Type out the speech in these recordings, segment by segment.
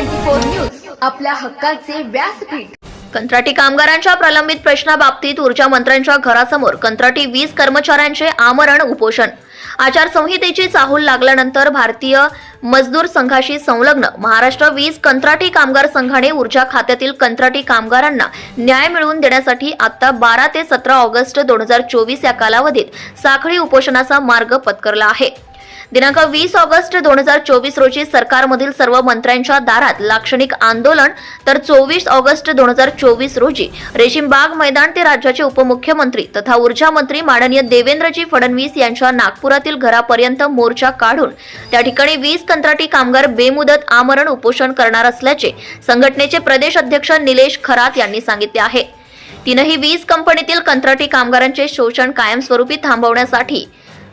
Four news आपल्या हक्काचे व्यासपीठ. कंत्राटी कामगारांच्या प्रलंबित प्रश्नाबाबतीत ऊर्जा मंत्र्यांच्या घरासमोर कंत्राटी वीज कर्मचाऱ्यांचे आमरण उपोषण. आचारसंहितेची चाहूल लागल्यानंतर भारतीय मजदूर संघाशी संलग्न महाराष्ट्र वीज कंत्राटी कामगार संघाने ऊर्जा खात्यातील कंत्राटी कामगारांना न्याय मिळवून देण्यासाठी आता बारा ते सतरा ऑगस्ट दोन हजार चोवीस या कालावधीत साखळी उपोषणाचा मार्ग पत्करला आहे. दिनांक वीस ऑगस्ट दोन हजार चोवीस रोजी सरकारमधील सर्व मंत्र्यांच्या दारात लाक्षणिक आंदोलन तर चोवीस ऑगस्ट दोन हजार चोवीस रोजी रेशीमबाग मैदान ते राज्याचे उपमुख्यमंत्री तथा ऊर्जा मंत्री माननीय देवेंद्रजी फडणवीस यांच्या नागपुरातील घरापर्यंत मोर्चा काढून त्या ठिकाणी वीज कंत्राटी कामगार बेमुदत आमरण उपोषण करणार असल्याचे संघटनेचे प्रदेश अध्यक्ष निलेश खरात यांनी सांगितले आहे. तीनही वीज कंपनीतील कंत्राटी कामगारांचे शोषण कायमस्वरूपी थांबवण्यासाठी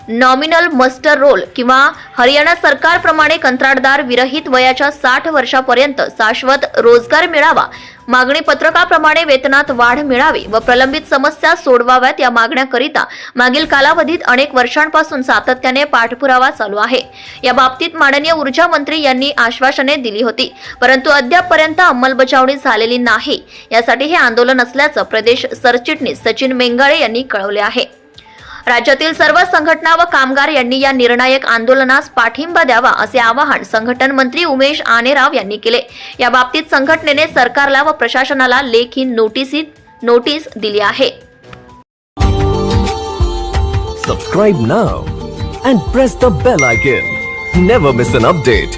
नॉमिनल मस्टर रोल किंवा हरियाणा सरकारप्रमाणे कंत्राटदार विरहित वयाच्या साठ वर्षापर्यंत शाश्वत रोजगार मिळावा. मागणी पत्रकाप्रमाणे वेतनात वाढ मिळावी व प्रलंबित समस्या सोडवाव्यात या मागण्याकरिता मागील कालावधीत अनेक वर्षांपासून सातत्याने पाठपुरावा चालू आहे. या बाबतीत माननीय ऊर्जा मंत्री यांनी आश्वासने दिली होती परंतु अद्यापपर्यंत अंमलबजावणी झालेली नाही. यासाठी हे आंदोलन असल्याचं प्रदेश सरचिटणीस सचिन मेंगाळे यांनी कळवले आहे. राज्यातील सर्व संघटना व कामगार यांनी या निर्णायक आंदोलनास पाठिंबा द्यावा असे आवाहन संघटन मंत्री उमेश आनेराव यांनी केले. या बाबतीत संघटनेने सरकारला व प्रशासनाला लेखी नोटिसी नोटीस दिली आहे. Subscribe now and press the bell icon never miss an update